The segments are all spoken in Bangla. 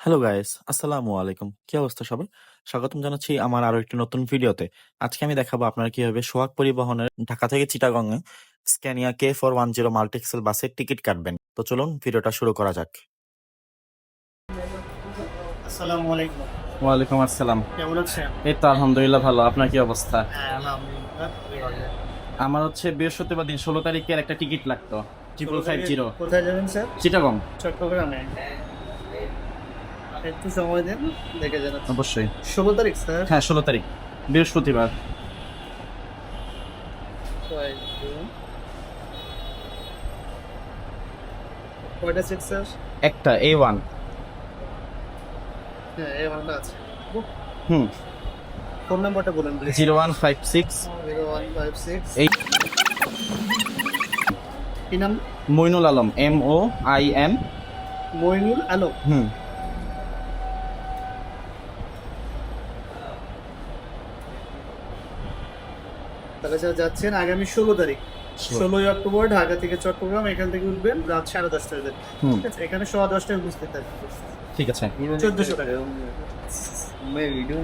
হ্যালো গাইস আসসালামু আলাইকুম কি অবস্থা সবার? স্বাগতম জানাচ্ছি আমার আরও একটি নতুন ভিডিওতে। আজকে আমি দেখাবো আপনারা কীভাবে সোহাগ পরিবহনের ঢাকা থেকে চিটাগং এ Scania K four one zero multi axle বাসের টিকিট কাটবেন। তো চলুন ভিডিওটা শুরু করা যাক। আসসালামু আলাইকুম। ওয়ালাইকুম আসসালাম। কেমন আছেন? এই তো আলহামদুলিল্লাহ ভালো। আপনার কি অবস্থা? হ্যাঁ। আমার হচ্ছে বৃহস্পতিবার দিন ষোলো তারিখের একটা টিকিট লাগতো। ট্রিপল ফাইভ জিরো কোথায় যাবেন স্যার? চিটাগং। চট্টগ্রামে। একটু সময় দেন দেখে যান অবশ্যই। ষোলো তারিখ স্যার। হ্যাঁ ষোলো তারিখ বৃহস্পতিবার। ছয় জুন। কয়টা সিট স্যার? একটা এ ওয়ান হ্যাঁ এই ভালো আছে। হুম। ফোন নাম্বারটা বলেন please zero one five six. Zero one five six. এই কি নাম? Moinul Alam M O I M Moinul Alam. হুম। আপনারা যারা যাচ্ছেন আগামী ষোলো তারিখ ষোলোই অক্টোবর ঢাকা থেকে চট্টগ্রাম এখান থেকে উঠবেন রাত সাড়ে দশটা ঠিক আছে? এখানে সোয়া দশটায় বুঝতে থাকবে ঠিক আছে। চোদ্দশো টাকা। ভিডিও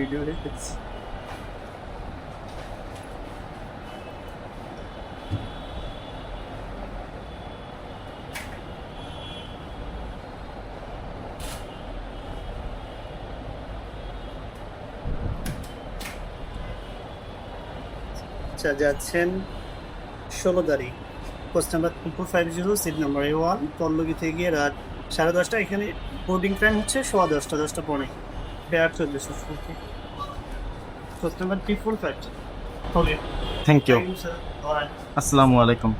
ভিডিও আচ্ছা যাচ্ছেন ষোলো তারিখ। Post number two five zero seat number A one Pallabi থেকে রাত সাড়ে দশটা। এখানে বোর্ডিং টাইম হচ্ছে সোয়া দশটা দশটা পরে ফেয়ার চল্লিশ post number three four five okay thank you আসসালামু আলাইকুম।